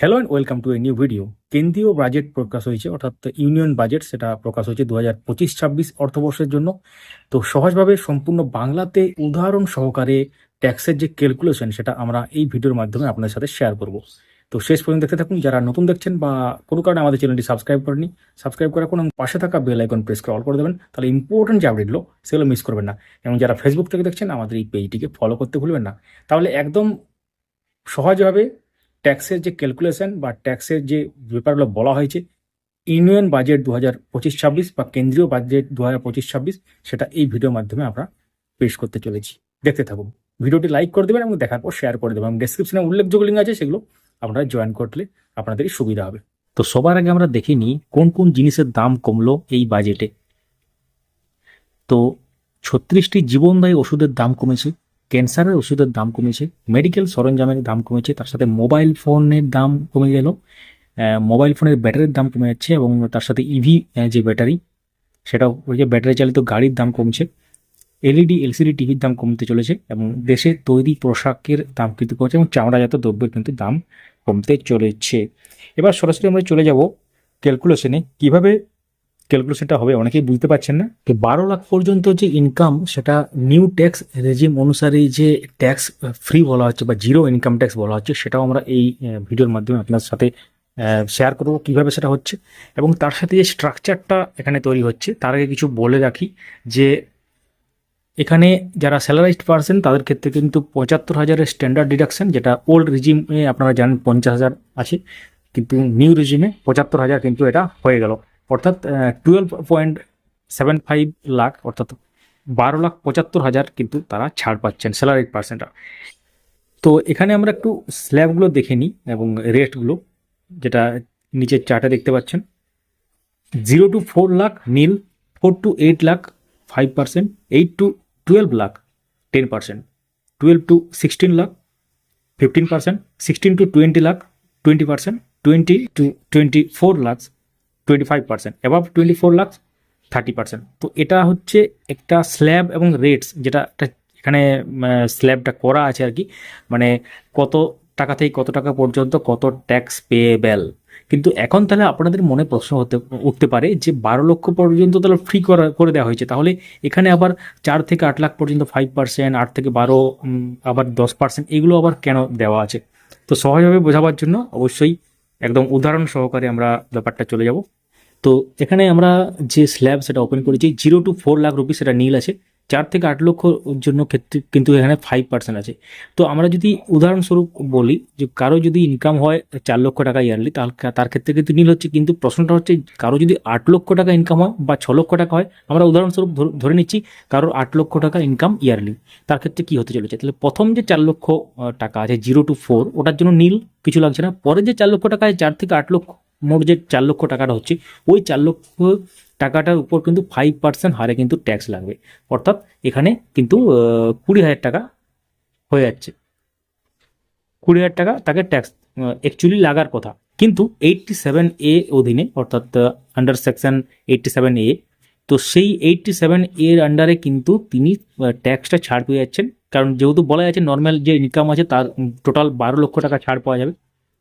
Hello and welcome to a new video কেন্দ্রীয় budget প্রকাশ হয়েছে, অর্থাৎ ইউনিয়ন বাজেট সেটা প্রকাশ হয়েছে দু হাজার পঁচিশ ছাব্বিশ অর্থবর্ষের জন্য। তো সহজভাবে সম্পূর্ণ বাংলাতে উদাহরণ সহকারে ট্যাক্সের যে ক্যালকুলেশন সেটা আমরা এই ভিডিওর মাধ্যমে আপনাদের সাথে শেয়ার করব। তো শেষ পর্যন্ত দেখতে থাকুন, যারা নতুন দেখছেন বা কোনো কারণে আমাদের চ্যানেলটি সাবস্ক্রাইব করেনি সাবস্ক্রাইব করার কোনো পাশে থাকা বেল আইকন প্রেস করে অল করে দেবেন, তাহলে ইম্পর্টেন্ট যে আপডেটগুলো সেগুলো মিস করবেন না। এবং যারা ফেসবুক থেকে দেখছেন, আমাদের এই পেজটিকে ফলো করতে ভুলবেন না। তাহলে একদম সহজভাবে ট্যাক্সের যে ক্যালকুলেশন বা ট্যাক্সের যে ব্যাপারগুলো বলা হয়েছে, ইউনিয়ন বাজেট দু হাজার পঁচিশ ছাব্বিশ বা কেন্দ্রীয় বাজেট দু হাজার পঁচিশ ছাব্বিশ, সেটা এই ভিডিওর মাধ্যমে আমরা পেশ করতে চলেছি। দেখতে থাকুন। ভিডিওটি লাইক করে দেবেন এবং দেখার পর শেয়ার করে দেবেন। এবং ডেসক্রিপশনে উল্লেখযোগ্য লিঙ্ক আছে, সেগুলো আপনারা জয়েন করলে আপনাদেরই সুবিধা হবে। তো সবার আগে আমরা দেখে নিই, কোন কোন জিনিসের দাম কমলো এই বাজেটে? তো ছত্রিশটি জীবনদায়ী ওষুধের দাম কমেছে। ক্যান্সারের ওষুধের দাম কমেছে মেডিকেল সরঞ্জামের দাম কমেছে, তার সাথে মোবাইল ফোনের দাম কমে গেল। মোবাইল ফোনের ব্যাটারির দাম কমে যাচ্ছে এবং তার সাথে ইভি যে ব্যাটারি সেটা ওই যে ব্যাটারি চালিত গাড়ির দাম কমছে। এলইডি এলসিডি টিভির দাম কমতে চলেছে এবং দেশে তৈরি পোশাকের দাম কিন্তু কমছে এবং চামড়াজাত দ্রব্যের কিন্তু দাম কমতে চলেছে। এবার সরাসরি আমরা চলে যাব ক্যালকুলেশনে কীভাবে ক্যালকুলেশনটা হবে, অনেকেই বুঝতে পারছেন না। বারো লাখ পর্যন্ত যে ইনকাম সেটা নিউ ট্যাক্স রেজিম অনুসারে যে ট্যাক্স ফ্রি বলা হচ্ছে বা জিরো ইনকাম ট্যাক্স বলা হচ্ছে, সেটাও আমরা এই ভিডিওর মাধ্যমে আপনার সাথে শেয়ার করব কীভাবে সেটা হচ্ছে। এবং তার সাথে যে স্ট্রাকচারটা এখানে তৈরি হচ্ছে, তার আগে কিছু বলে রাখি যে, এখানে যারা স্যালারাইজড পার্সন তাদের ক্ষেত্রে কিন্তু পঁচাত্তর হাজারের স্ট্যান্ডার্ড ডিডাকশন যেটা ওল্ড রিজিমে আপনারা জানেন পঞ্চাশ হাজার আছে, কিন্তু নিউ রিজিমে পঁচাত্তর হাজার কিন্তু এটা হয়ে গেল। অর্থাৎ twelve point seven five lakh অর্থাৎ বারো লাখ পঁচাত্তর হাজার কিন্তু তারা ছাড় পাচ্ছেন স্যালারিড পার্সেন্টরা তো এখানে আমরা একটু স্ল্যাবগুলো দেখে নিই এবং রেটগুলো যেটা নিচের চার্টে দেখতে পাচ্ছেন। Zero to four lakh nil four to eight lakh five percent eight to twelve lakh ten percent twelve to sixteen lakh fifteen percent sixteen to twenty lakh twenty percent twenty to twenty four lakh twenty five percent above twenty four lakh thirty percent তো এটা হচ্ছে একটা slab এবং rates যেটা একটা এখানে স্ল্যাবটা করা আছে আর কি। মানে কত টাকা থেকে কত টাকা পর্যন্ত কত ট্যাক্স পেয়েবেল কিন্তু এখন তাহলে আপনাদের মনে প্রশ্ন হতে, উঠতে পারে যে বারো লক্ষ পর্যন্ত তাহলে ফ্রি করা, করে দেওয়া হয়েছে। তাহলে এখানে আবার চার থেকে আট লাখ পর্যন্ত ফাইভ পার্সেন্ট আট থেকে বারো আবার দশ পার্সেন্ট এগুলো আবার কেন দেওয়া আছে? তো সহজভাবে বোঝাবার জন্য অবশ্যই একদম উদাহরণ সহকারে আমরা ব্যাপারটা চলে যাব। তো এখানে আমরা যে স্ল্যাব সেটা ওপেন করেছি zero to four lakh rupee সেটা নীল আছে। চার থেকে আট লক্ষ জন্য ক্ষেত্রে কিন্তু এখানে ফাইভ পার্সেন্ট আছে। তো আমরা যদি উদাহরণস্বরূপ বলি যে কারও যদি ইনকাম হয় চার লক্ষ টাকা ইয়ারলি তাহলে তার ক্ষেত্রে কিন্তু নীল হচ্ছে। কিন্তু প্রশ্নটা হচ্ছে কারও যদি আট লক্ষ টাকা ইনকাম হয় বা ছ লক্ষ টাকা হয় আমরা উদাহরণস্বরূপ ধরে নিচ্ছি কারোর আট লক্ষ টাকা ইনকাম ইয়ারলি তার ক্ষেত্রে কী হতে চলেছে? তাহলে প্রথম যে চার লক্ষ টাকা আছে জিরো টু ফোর ওটার জন্য নীল কিছু লাগছে না। পরে যে চার লক্ষ টাকা আছে, চার থেকে আট লক্ষ মোট যে চার লক্ষ টাকাটা হচ্ছে, ওই চার লক্ষ টাকাটার উপর কিন্তু ফাইভ পার্সেন্ট হারে কিন্তু ট্যাক্স লাগবে। অর্থাৎ এখানে কিন্তু কুড়ি হাজার টাকা হয়ে যাচ্ছে। কুড়ি হাজার টাকা তাকে ট্যাক্স অ্যাকচুয়ালি লাগার কথা। কিন্তু এইটটি সেভেন এ অধীনে, অর্থাৎ under section eighty seven A তো সেই এইটটি সেভেন এর আন্ডারে কিন্তু তিনি ট্যাক্সটা ছাড় পেয়ে যাচ্ছেন। কারণ যেহেতু বলা যাচ্ছে নর্মাল যে ইনকাম আছে, তার টোটাল বারো লক্ষ টাকা ছাড় পাওয়া যাবে।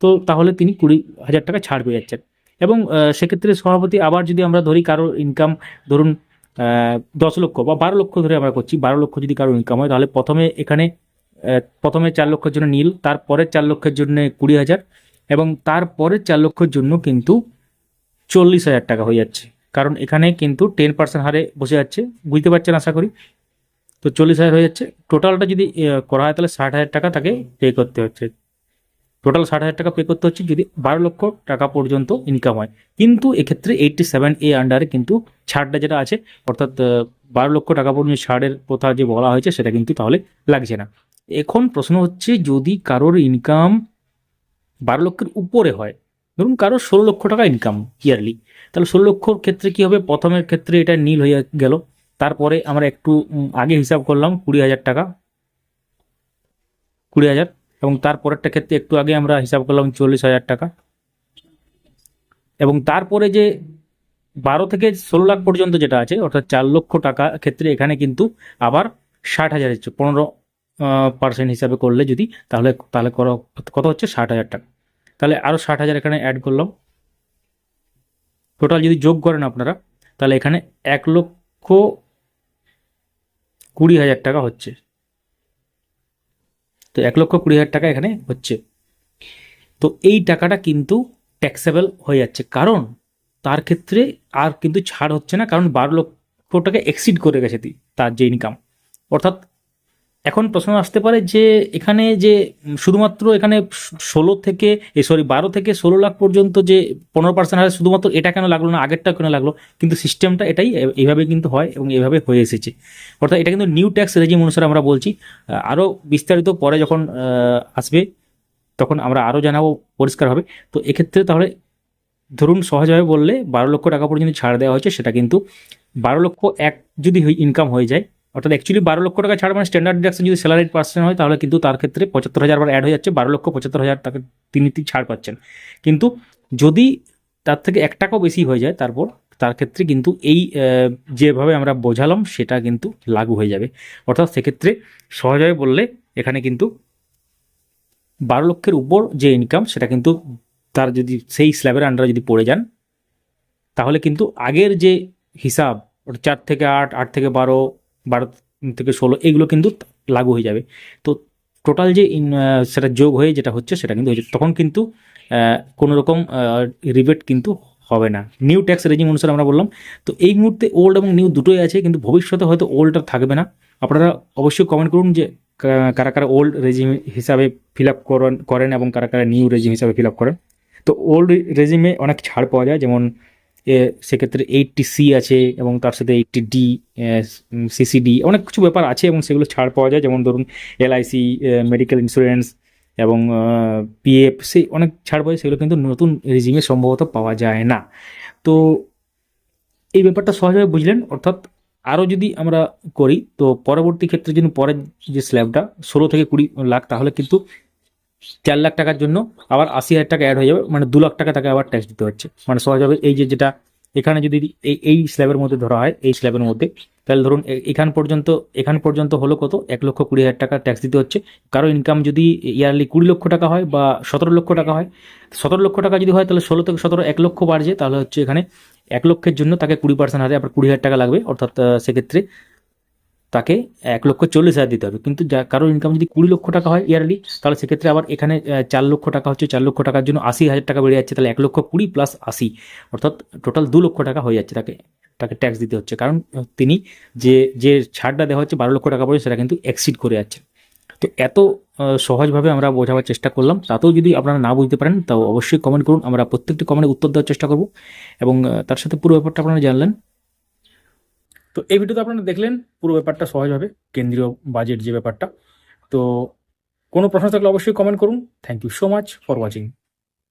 তো তাহলে তিনি কুড়ি হাজার টাকা ছাড় পেয়ে যাচ্ছেন। এবং সেক্ষেত্রে সভাপতি আবার যদি আমরা ধরি কারও ইনকাম ধরুন দশ লক্ষ বা বারো লক্ষ ধরে আমরা করছি, বারো লক্ষ যদি কারও ইনকাম হয়, তাহলে প্রথমে এখানে প্রথমে চার লক্ষের জন্য নীল, তারপরের চার লক্ষের জন্য কুড়ি হাজার, এবং তারপরের চার লক্ষের জন্য কিন্তু চল্লিশ হাজার টাকা হয়ে যাচ্ছে। কারণ এখানে কিন্তু টেন পার্সেন্ট হারে বসে যাচ্ছে, বুঝতে পারছেন আশা করি? তো চল্লিশ হাজার হয়ে যাচ্ছে। টোটালটা যদি করা হয়, তাহলে ষাট হাজার টাকা তাকে পে করতে হচ্ছে। টোটাল ষাট হাজার টাকা পে করতে হচ্ছে যদি বারো লক্ষ টাকা পর্যন্ত ইনকাম হয়। কিন্তু এক্ষেত্রে এইটটি সেভেন এ আন্ডারে কিন্তু ছাড়টা যেটা আছে, অর্থাৎ বারো লক্ষ টাকা পর্যন্ত ছাড়ের কথা যে বলা হয়েছে, সেটা কিন্তু তাহলে লাগছে না। এখন প্রশ্ন হচ্ছে, যদি কারোর ইনকাম বারো লক্ষের উপরে হয়, ধরুন কারোর ষোলো লক্ষ টাকা ইনকাম ইয়ারলি তাহলে ষোলো লক্ষর ক্ষেত্রে কি হবে? প্রথমের ক্ষেত্রে এটা নীল হয়ে গেল। তারপরে আমরা একটু আগে হিসাব করলাম কুড়ি হাজার টাকা। কুড়ি হাজার এবং তারপরেরটা ক্ষেত্রে একটু আগে আমরা হিসাব করলাম চল্লিশ হাজার টাকা। এবং তারপরে যে বারো থেকে ষোলো লাখ পর্যন্ত যেটা আছে, অর্থাৎ চার লক্ষ টাকা ক্ষেত্রে এখানে কিন্তু আবার ষাট হাজার হচ্ছে। পনেরো পার্সেন্ট হিসাবে করলে যদি, তাহলে তাহলে কত হচ্ছে? ষাট হাজার টাকা। তাহলে আরও ষাট হাজার এখানে অ্যাড করলাম। টোটাল যদি যোগ করেন আপনারা, তাহলে এখানে এক লক্ষ কুড়ি হাজার টাকা হচ্ছে। তো এক লক্ষ কুড়ি হাজার টাকা এখানে হচ্ছে। তো এই টাকাটা কিন্তু ট্যাক্সেবল হয়ে যাচ্ছে। কারণ তার ক্ষেত্রে আর কিন্তু ছাড় হচ্ছে না, কারণ বারো লক্ষ টাকা এক্সিড করে গেছে তার যে ইনকাম অর্থাৎ এখন প্রশ্ন আসতে পারে যে এখানে যে শুধুমাত্র এখানে ষোলো থেকে সরি বারো থেকে ষোলো লাখ পর্যন্ত যে পনেরো পার্সেন্ট হারে শুধুমাত্র এটা কেন লাগল না, আগেরটা কেন লাগল, কিন্তু সিস্টেমটা এটাই এইভাবে কিন্তু হয় এবং এভাবে হয়ে এসেছে। অর্থাৎ এটা কিন্তু নিউ ট্যাক্স রেজিম অনুসারে আমরা বলছি। আরও বিস্তারিত পরে যখন আসবে, তখন আমরা আরও জানাব পরিষ্কার হবে তো এক্ষেত্রে তাহলে ধরুন সহজভাবে বললে বারো লক্ষ টাকা পর্যন্ত ছাড় দেওয়া হয়েছে, সেটা কিন্তু বারো লক্ষ এক যদি ইনকাম হয়ে যায় অর্থাৎ অ্যাকচুয়ালি বারো লক্ষ টাকা ছাড় মানে স্ট্যান্ডার্ড ডিডাকশন যদি স্যালারি পার্সেন্ট হয়, তাহলে কিন্তু তার ক্ষেত্রে পঁচাত্তর হাজার আবার অ্যাড হয়ে যাচ্ছে। বারো লক্ষ পঁচাত্তর হাজার টাকা তিনি ছাড় পাচ্ছেন। কিন্তু যদি তার থেকে এক টাকাও বেশি হয়ে যায়, তারপর তার ক্ষেত্রে কিন্তু এই যেভাবে আমরা বোঝালাম, সেটা কিন্তু লাগু হয়ে যাবে। অর্থাৎ সেক্ষেত্রে সহজভাবে বললে এখানে কিন্তু বারো লক্ষের উপর যে ইনকাম সেটা কিন্তু তার যদি সেই স্ল্যাবের আন্ডারে যদি পড়ে যান, তাহলে কিন্তু আগের যে হিসাব চার থেকে আট আট থেকে বারো বারো থেকে ষোলো, এগুলো কিন্তু লাগু হয়ে যাবে। তো টোটাল যে সেটা যোগ হয়ে যেটা হচ্ছে সেটা কিন্তু হয়ে যাবে। তখন কিন্তু কোনো রকম রিবেট কিন্তু হবে না। নিউ ট্যাক্স রেজিম অনুসারে আমরা বললাম। তো এই মুহূর্তে ওল্ড এবং নিউ দুটোই আছে, কিন্তু ভবিষ্যতে হয়তো ওল্ডটা থাকবে না। আপনারা অবশ্যই কমেন্ট করুন যে কারা কারা ওল্ড রেজিম হিসাবে ফিল আপ করেন এবং কারা কারা নিউ রেজিম হিসাবে ফিল আপ করেন। তো ওল্ড রেজিমে অনেক ছাড় পাওয়া যায়, যেমন সেক্ষেত্রে এইটটি সি আছে এবং তার সাথে এইটটি ডি সিসিডি অনেক কিছু ব্যাপার আছে এবং সেগুলো ছাড় পাওয়া যায়। যেমন ধরুন এলআইসি মেডিকেল ইন্স্যুরেন্স এবং পিএফ সেই অনেক ছাড় পাওয়া যায়। সেগুলো কিন্তু নতুন রেজিমে সম্ভবত পাওয়া যায় না। তো এই ব্যাপারটা সহজভাবে বুঝলেন। অর্থাৎ আরও যদি আমরা করি, তো পরবর্তী ক্ষেত্রে যদি পরের যে স্ল্যাবটা ষোলো থেকে কুড়ি লাখ, তাহলে কিন্তু চার লাখ টাকার জন্য আবার আশি হাজার টাকা অ্যাড হয়ে যাবে মানে দু লাখ টাকা তাকে আবার ট্যাক্স দিতে হচ্ছে। মানে সহজভাবে এই যে যেটা এখানে যদি এই এই স্ল্যাবের মধ্যে ধরা হয়, এই স্ল্যাবের মধ্যে, তাহলে ধরুন এখান পর্যন্ত এখান পর্যন্ত হলো কত? এক লক্ষ কুড়ি হাজার টাকা ট্যাক্স দিতে হচ্ছে। কারও ইনকাম যদি ইয়ারলি কুড়ি লক্ষ টাকা হয় বা সতেরো লক্ষ টাকা হয়, সতেরো লক্ষ টাকা যদি হয়, তাহলে ষোলো থেকে সতেরো এক লক্ষ বাড়ছে, তাহলে হচ্ছে এখানে এক লক্ষের জন্য তাকে কুড়ি পার্সেন্ট হারে আবার কুড়ি হাজার টাকা লাগবে। অর্থাৎ সেক্ষেত্রে তাকে এক লক্ষ চল্লিশ হাজার দিতে হবে। কিন্তু যা, কারোর ইনকাম যদি কুড়ি লক্ষ টাকা হয় ইয়ারলি তাহলে সেক্ষেত্রে আবার এখানে চার লক্ষ টাকা হচ্ছে, চার লক্ষ টাকার জন্য আশি হাজার টাকা বেড়ে যাচ্ছে, তাহলে এক লক্ষ কুড়ি প্লাস আশি। অর্থাৎ টোটাল দু লক্ষ টাকা হয়ে যাচ্ছে তাকে তাকে ট্যাক্স দিতে হচ্ছে। কারণ তিনি যে যে ছাড়টা দেওয়া হচ্ছে, বারো লক্ষ টাকা পড়ে, সেটা কিন্তু এক্সিড করে যাচ্ছে। তো এত সহজভাবে আমরা বোঝাবার চেষ্টা করলাম। তাতেও যদি আপনারা না বুঝতে পারেন, তাও অবশ্যই কমেন্ট করুন। আমরা প্রত্যেকটি কমেন্টে উত্তর দেওয়ার চেষ্টা করব। এবং তার সাথে পুরো ব্যাপারটা আপনারা জানলেন। তো এই ভিডিওতে আপনারা দেখলেন পুরো ব্যাপারটা সহজভাবে কেন্দ্রীয় বাজেট যে ব্যাপারটা। তো কোনো প্রশ্ন থাকলে অবশ্যই কমেন্ট করুন। Thank you so much for watching